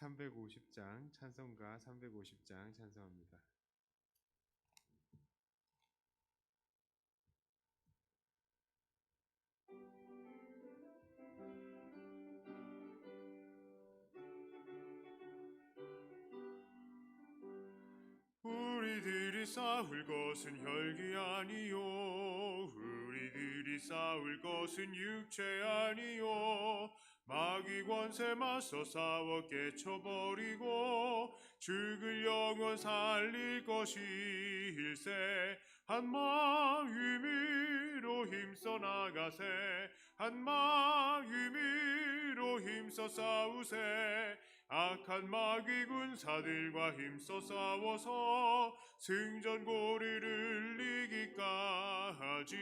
350장 찬송가 350장 찬송합니다. 우리들이 싸울 것은 혈기 아니요 우리들이 싸울 것은 육체 아니요 마귀 권세 맞서 싸워 깨쳐버리고 죽을 영혼 살릴 것일세. 한 마음 위로 힘써 나가세. 한 마음 위로 힘써 싸우세 악한 마귀 군사들과 힘써 싸워서 승전고리를 이기까지.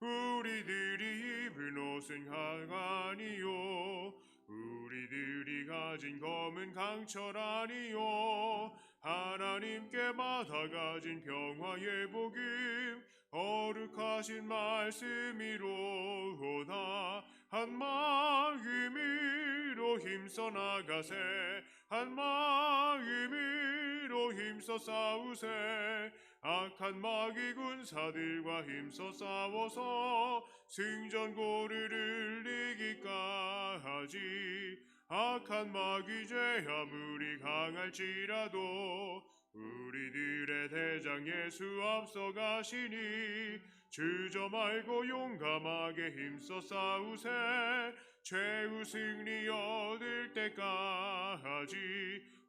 우리들이 입은 옷은 강아니요. 우리들이 가진 검은 강철 아니요 하나님께 받아 가진 평화의 복음 거룩하신 말씀이로다 한마음으로 힘써 나가세 한마음으로 힘써 싸우세. 악한 마귀 군사들과 힘써 싸워서 승전고리를 이기까지 악한 마귀 죄 아무리 강할지라도 우리들의 대장 예수 앞서 가시니 주저 말고 용감하게 힘써 싸우세. 최후 승리 얻을 때까지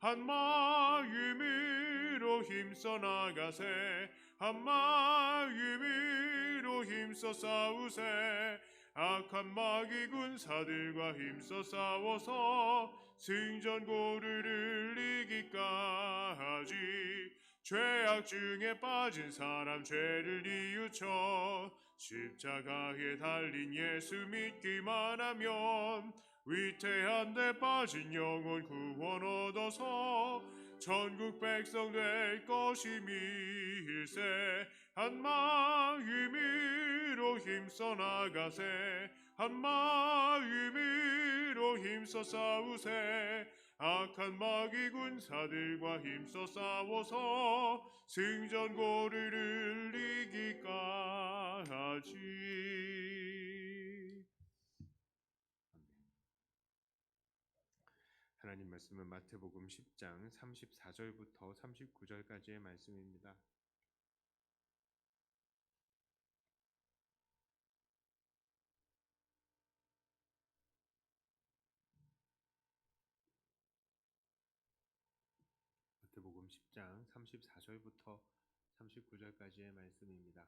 한 마음으로 힘써 나가세. 한 마음으로 힘써 싸우세 악한 마귀 군사들과 힘써 싸워서 승전고리를 이기까지 죄악 중에 빠진 사람 죄를 뉘우쳐 십자가에 달린 예수 믿기만 하면 위태한 데 빠진 영혼 구원 얻어서 전국 백성 될 것임일세. 한 마음으로 힘써 나가세. 한 마음으로 힘써 싸우세. 악한 마귀 군사들과 힘써 싸워서 승전고리를 이기까지 하나님 말씀은 마태복음 10장 34절부터 39절까지의 말씀입니다. 마태복음 10장 34절부터 39절까지의 말씀입니다.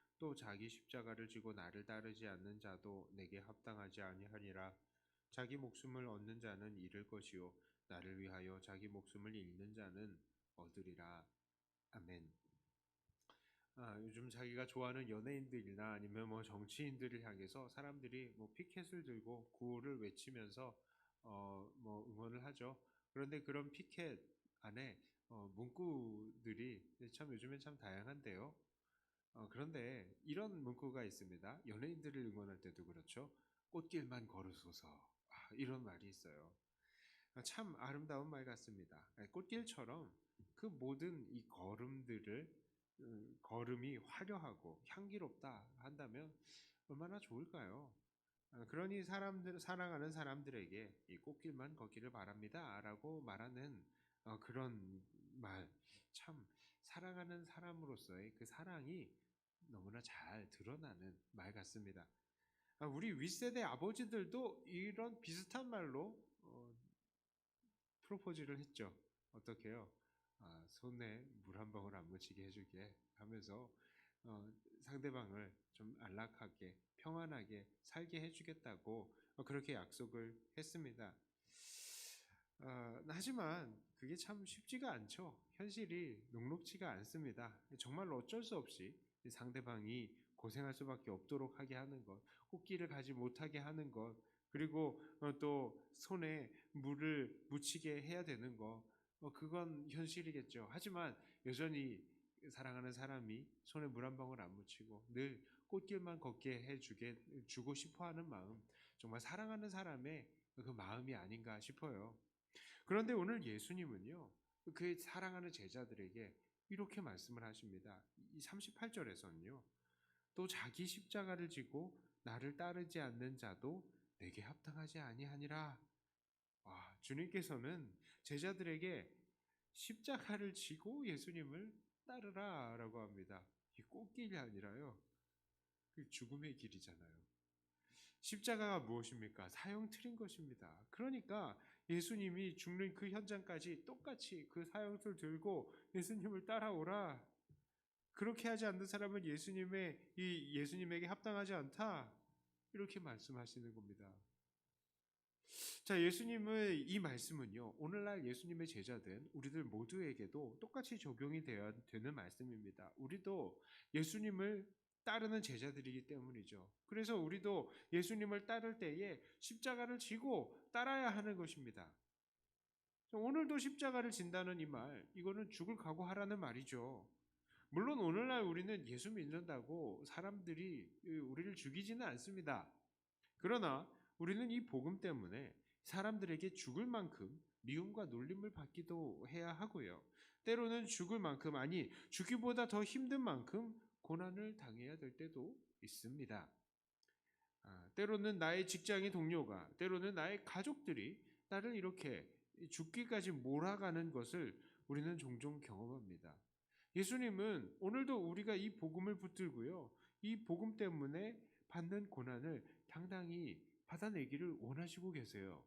또 자기 십자가를 지고 나를 따르지 않는 자도 내게 합당하지 아니하니라. 자기 목숨을 얻는 자는 잃을 것이요 나를 위하여 자기 목숨을 잃는 자는 얻으리라. 아멘. 아, 요즘 자기가 좋아하는 연예인들이나 아니면 뭐 정치인들을 향해서 사람들이 뭐 피켓을 들고 구호를 외치면서 어, 뭐 응원을 하죠. 그런데 그런 피켓 안에 어, 문구들이 참 요즘엔 참 다양한데요. 어, 그런데 이런 문구가 있습니다. 연예인들을 응원할 때도 그렇죠. 꽃길만 걸으소서. 아, 이런 말이 있어요. 아, 참 아름다운 말 같습니다. 아, 꽃길처럼 그 모든 이 걸음들을 음, 걸음이 화려하고 향기롭다 한다면 얼마나 좋을까요? 아, 그러니 사람들 사랑하는 사람들에게 이 꽃길만 걷기를 바랍니다라고 말하는 어, 그런 말 참 사랑하는 사람으로서의 그 사랑이 너무나 잘 드러나는 말 같습니다. 아, 우리 윗세대 아버지들도 이런 비슷한 말로 어, 프로포즈를 했죠. 어떻게요? 아, 손에 물 한 방울 안 묻히게 해주게 하면서 어, 상대방을 좀 안락하게 평안하게 살게 해주겠다고 어, 그렇게 약속을 했습니다. 어, 하지만 그게 참 쉽지가 않죠. 현실이 녹록지가 않습니다. 정말로 어쩔 수 없이 이 상대방이 고생할 수밖에 없도록 하게 하는 것, 꽃길을 가지 못하게 하는 것, 그리고 어, 또 손에 물을 묻히게 해야 되는 것, 어, 그건 현실이겠죠. 하지만 여전히 사랑하는 사람이 손에 물 한 방울 안 묻히고 늘 꽃길만 걷게 해주게 주고 싶어하는 마음, 정말 사랑하는 사람의 그 마음이 아닌가 싶어요. 그런데 오늘 예수님은요, 그 사랑하는 제자들에게 이렇게 말씀을 하십니다. 이 38절에서는요, 또 자기 십자가를 지고 나를 따르지 않는 자도 내게 합당하지 아니하니라. 와, 주님께서는 제자들에게 십자가를 지고 예수님을 따르라라고 합니다. 이 꽃길이 아니라요. 그 죽음의 길이잖아요. 십자가가 무엇입니까? 사형 틀인 것입니다. 그러니까 예수님이 죽는 그 현장까지 똑같이 그 사형틀 들고 예수님을 따라오라. 그렇게 하지 않는 사람은 예수님의 이 예수님에게 합당하지 않다. 이렇게 말씀하시는 겁니다. 자, 예수님의 이 말씀은요, 오늘날 예수님의 제자된 우리들 모두에게도 똑같이 적용이 되어야 되는 말씀입니다. 우리도 예수님을 따르는 제자들이기 때문이죠. 그래서 우리도 예수님을 따를 때에 십자가를 지고 따라야 하는 것입니다. 오늘도 십자가를 진다는 이 말, 이거는 죽을 각오하라는 말이죠. 물론 오늘날 우리는 예수 믿는다고 사람들이 우리를 죽이지는 않습니다. 그러나 우리는 이 복음 때문에 사람들에게 죽을 만큼 미움과 놀림을 받기도 해야 하고요. 때로는 죽을 만큼 아니 죽기보다 더 힘든 만큼 고난을 당해야 될 때도 있습니다. 아, 때로는 나의 직장의 동료가, 때로는 나의 가족들이 나를 이렇게 죽기까지 몰아가는 것을 우리는 종종 경험합니다. 예수님은 오늘도 우리가 이 복음을 붙들고요. 이 복음 때문에 받는 고난을 당당히 받아내기를 원하시고 계세요.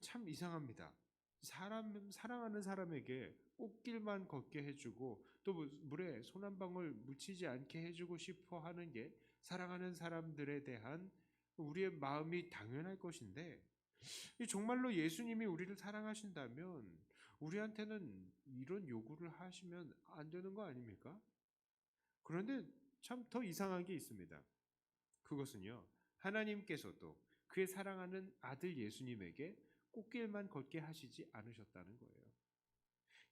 참 이상합니다. 사람 사랑하는 사람에게 꽃길만 걷게 해주고 또 물에 손 한 방울 묻히지 않게 해주고 싶어 하는 게 사랑하는 사람들에 대한 우리의 마음이 당연할 것인데 정말로 예수님이 우리를 사랑하신다면 우리한테는 이런 요구를 하시면 안 되는 거 아닙니까? 그런데 참 더 이상한 게 있습니다. 그것은요, 하나님께서도 그의 사랑하는 아들 예수님에게 꽃길만 걷게 하시지 않으셨다는 거예요.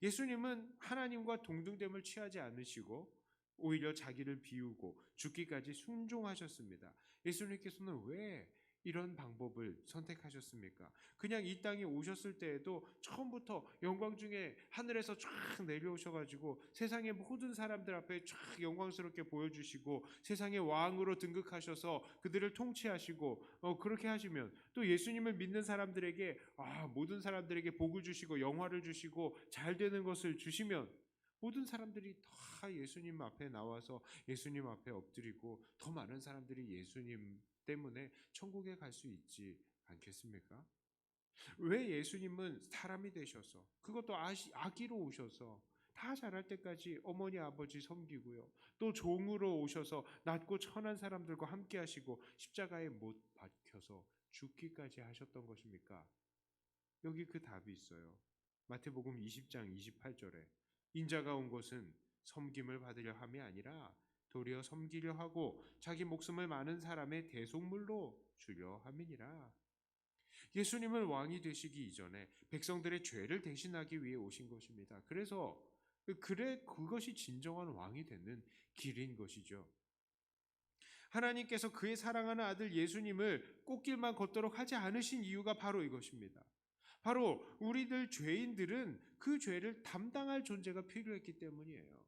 예수님은 하나님과 동등됨을 취하지 않으시고 오히려 자기를 비우고 죽기까지 순종하셨습니다. 예수님께서는 왜 이런 방법을 선택하셨습니까? 그냥 이 땅에 오셨을 때에도 처음부터 영광 중에 하늘에서 쫙 내려오셔가지고 세상의 모든 사람들 앞에 쫙 영광스럽게 보여주시고 세상의 왕으로 등극하셔서 그들을 통치하시고 어, 그렇게 하시면 또 예수님을 믿는 사람들에게 아, 모든 사람들에게 복을 주시고 영화를 주시고 잘 되는 것을 주시면 모든 사람들이 다 예수님 앞에 나와서 예수님 앞에 엎드리고 더 많은 사람들이 예수님 때문에 천국에 갈 수 있지 않겠습니까? 왜 예수님은 사람이 되셔서 그것도 아시, 아기로 오셔서 다 자랄 때까지 어머니 아버지 섬기고요. 또 종으로 오셔서 낮고 천한 사람들과 함께 하시고 십자가에 못 박혀서 죽기까지 하셨던 것입니까? 여기 그 답이 있어요. 마태복음 20장 28절에 인자가 온 것은 섬김을 받으려 함이 아니라 도리어 섬기려 하고 자기 목숨을 많은 사람의 대속물로 주려 함이니라. 예수님은 왕이 되시기 이전에 백성들의 죄를 대신하기 위해 오신 것입니다. 그래서 그래 그것이 진정한 왕이 되는 길인 것이죠. 하나님께서 그의 사랑하는 아들 예수님을 꽃길만 걷도록 하지 않으신 이유가 바로 이것입니다. 바로 우리들 죄인들은 그 죄를 담당할 존재가 필요했기 때문이에요.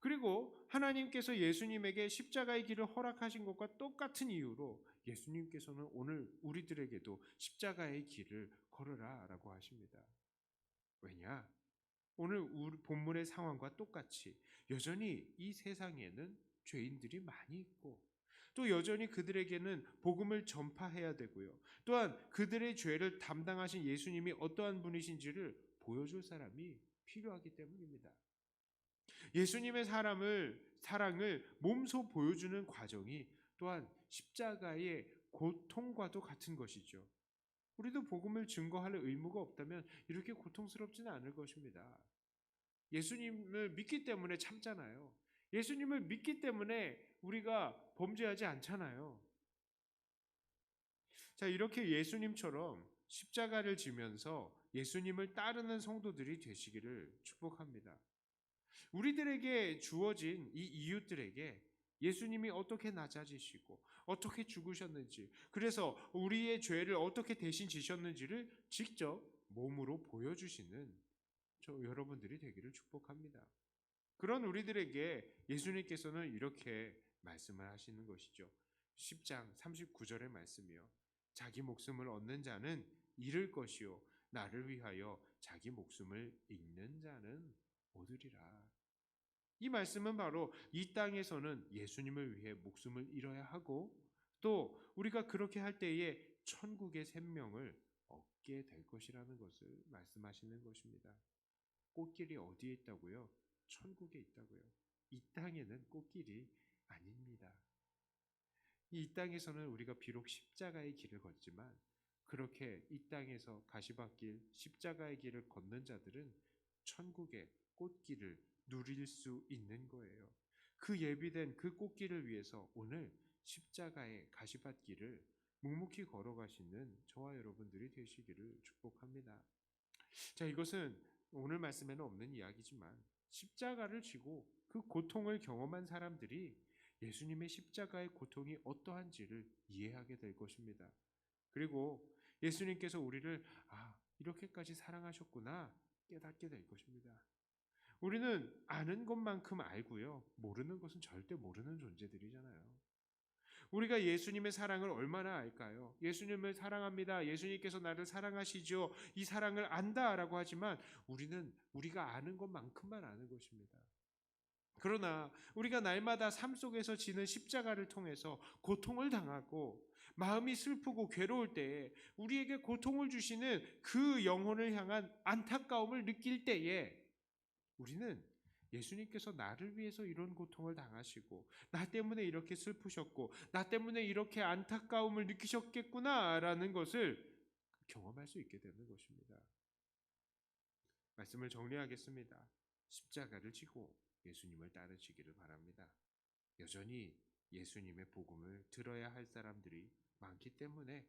그리고 하나님께서 예수님에게 십자가의 길을 허락하신 것과 똑같은 이유로 예수님께서는 오늘 우리들에게도 십자가의 길을 걸으라 라고 하십니다. 왜냐? 오늘 본문의 상황과 똑같이 여전히 이 세상에는 죄인들이 많이 있고 또 여전히 그들에게는 복음을 전파해야 되고요. 또한 그들의 죄를 담당하신 예수님이 어떠한 분이신지를 보여줄 사람이 필요하기 때문입니다. 예수님의 사람을 사랑을 몸소 보여주는 과정이 또한 십자가의 고통과도 같은 것이죠. 우리도 복음을 증거할 의무가 없다면 이렇게 고통스럽지는 않을 것입니다. 예수님을 믿기 때문에 참잖아요. 예수님을 믿기 때문에 우리가 범죄하지 않잖아요. 자, 이렇게 예수님처럼 십자가를 지면서 예수님을 따르는 성도들이 되시기를 축복합니다. 우리들에게 주어진 이 이웃들에게 예수님이 어떻게 낮아지시고 어떻게 죽으셨는지 그래서 우리의 죄를 어떻게 대신 지셨는지를 직접 몸으로 보여주시는 저 여러분들이 되기를 축복합니다. 그런 우리들에게 예수님께서는 이렇게 말씀을 하시는 것이죠. 10장 39절의 말씀이요. 자기 목숨을 얻는 자는 잃을 것이요 나를 위하여 자기 목숨을 잃는 자는 얻으리라. 이 말씀은 바로 이 땅에서는 예수님을 위해 목숨을 잃어야 하고 또 우리가 그렇게 할 때에 천국의 생명을 얻게 될 것이라는 것을 말씀하시는 것입니다. 꽃길이 어디에 있다고요? 천국에 있다고요. 이 땅에는 꽃길이 아닙니다. 이 땅에서는 우리가 비록 십자가의 길을 걷지만 그렇게 이 땅에서 가시밭길 십자가의 길을 걷는 자들은 천국의 꽃길을 누릴 수 있는 거예요. 그 예비된 그 꽃길을 위해서 오늘 십자가의 가시밭길을 묵묵히 걸어가시는 저와 여러분들이 되시기를 축복합니다. 자, 이것은 오늘 말씀에는 없는 이야기지만 십자가를 지고 그 고통을 경험한 사람들이 예수님의 십자가의 고통이 어떠한지를 이해하게 될 것입니다. 그리고 예수님께서 우리를 아, 이렇게까지 사랑하셨구나 깨닫게 될 것입니다. 우리는 아는 것만큼 알고요. 모르는 것은 절대 모르는 존재들이잖아요. 우리가 예수님의 사랑을 얼마나 알까요? 예수님을 사랑합니다. 예수님께서 나를 사랑하시죠. 이 사랑을 안다라고 하지만 우리는 우리가 아는 것만큼만 아는 것입니다. 그러나 우리가 날마다 삶 속에서 지는 십자가를 통해서 고통을 당하고 마음이 슬프고 괴로울 때에 우리에게 고통을 주시는 그 영혼을 향한 안타까움을 느낄 때에 우리는 예수님께서 나를 위해서 이런 고통을 당하시고 나 때문에 이렇게 슬프셨고 나 때문에 이렇게 안타까움을 느끼셨겠구나라는 것을 경험할 수 있게 되는 것입니다. 말씀을 정리하겠습니다. 십자가를 지고 예수님을 따르시기를 바랍니다. 여전히 예수님의 복음을 들어야 할 사람들이 많기 때문에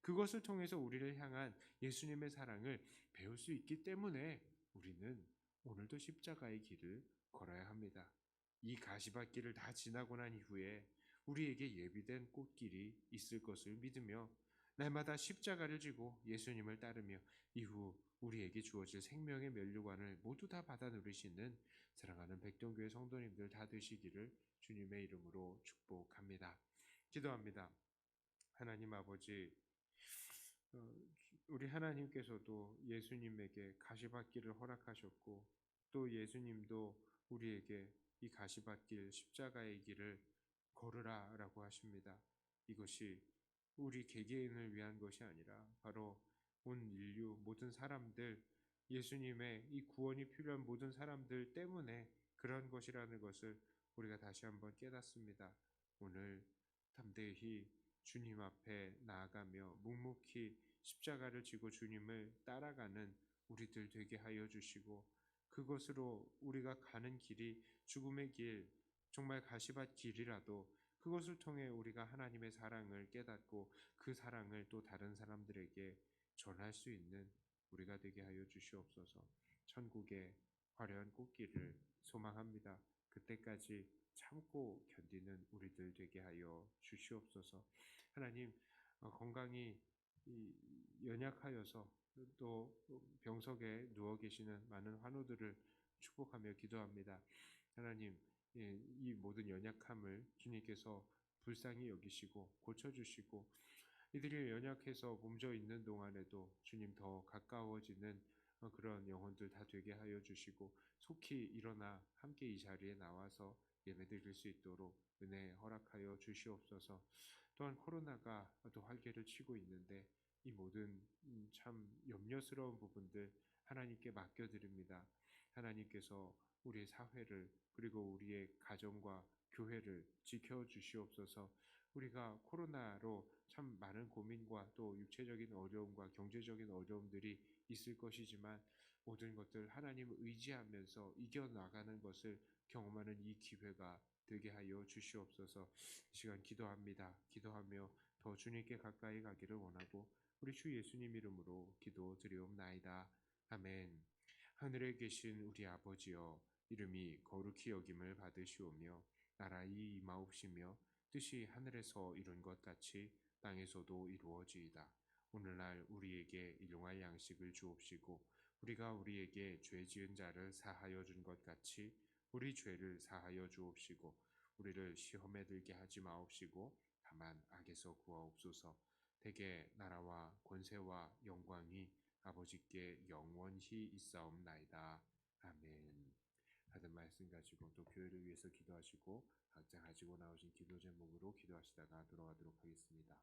그것을 통해서 우리를 향한 예수님의 사랑을 배울 수 있기 때문에 우리는 오늘도 십자가의 길을 걸어야 합니다. 이 가시밭길을 다 지나고 난 이후에 우리에게 예비된 꽃길이 있을 것을 믿으며 날마다 십자가를 지고 예수님을 따르며 이후 우리에게 주어질 생명의 면류관을 모두 다 받아 누리시는 사랑하는 백동교회 성도님들 다 되시기를 주님의 이름으로 축복합니다. 기도합니다. 하나님 아버지, 어, 우리 하나님께서도 예수님에게 가시밭길을 허락하셨고 또 예수님도 우리에게 이 가시밭길 십자가의 길을 걸으라 라고 하십니다. 이것이 우리 개개인을 위한 것이 아니라 바로 온 인류 모든 사람들 예수님의 이 구원이 필요한 모든 사람들 때문에 그런 것이라는 것을 우리가 다시 한번 깨닫습니다. 오늘 담대히 주님 앞에 나아가며 묵묵히 십자가를 지고 주님을 따라가는 우리들 되게 하여 주시고 그것으로 우리가 가는 길이 죽음의 길, 정말 가시밭 길이라도 그것을 통해 우리가 하나님의 사랑을 깨닫고 그 사랑을 또 다른 사람들에게 전할 수 있는 우리가 되게 하여 주시옵소서. 천국의 화려한 꽃길을 소망합니다. 그때까지 참고 견디는 우리들 되게 하여 주시옵소서. 하나님 어, 건강이 이, 연약하여서 또 병석에 누워 계시는 많은 환우들을 축복하며 기도합니다. 하나님 예, 이 모든 연약함을 주님께서 불쌍히 여기시고 고쳐주시고 이들이 연약해서 몸져 있는 동안에도 주님 더 가까워지는 어, 그런 영혼들 다 되게 하여 주시고 속히 일어나 함께 이 자리에 나와서 예배 드릴 수 있도록 은혜 허락하여 주시옵소서. 또한 코로나가 또 활개를 치고 있는데 이 모든 음, 참 염려스러운 부분들 하나님께 맡겨드립니다. 하나님께서 우리의 사회를 그리고 우리의 가정과 교회를 지켜 주시옵소서. 우리가 코로나로 참 많은 고민과 또 육체적인 어려움과 경제적인 어려움들이 있을 것이지만 모든 것들 하나님을 의지하면서 이겨나가는 것을 경험하는 이 기회가 되게 하여 주시옵소서 이 시간 기도합니다. 기도하며 더 주님께 가까이 가기를 원하고 우리 주 예수님 이름으로 기도 드리옵나이다. 아멘. 하늘에 계신 우리 아버지여 이름이 거룩히 여김을 받으시오며 나라의 임하옵시며 뜻이 하늘에서 이룬 것 같이 땅에서도 이루어지이다. 오늘날 우리에게 일용할 양식을 주옵시고 우리가 우리에게 죄 지은 자를 사하여 준 것 같이 우리 죄를 사하여 주옵시고 우리를 시험에 들게 하지 마옵시고 다만 악에서 구하옵소서. 대개 나라와 권세와 영광이 아버지께 영원히 있사옵나이다. 아멘. 하던 말씀 가지고 또 교회를 위해서 기도하시고 각자 가지고 나오신 기도 제목으로 기도하시다가 돌아가도록 하겠습니다.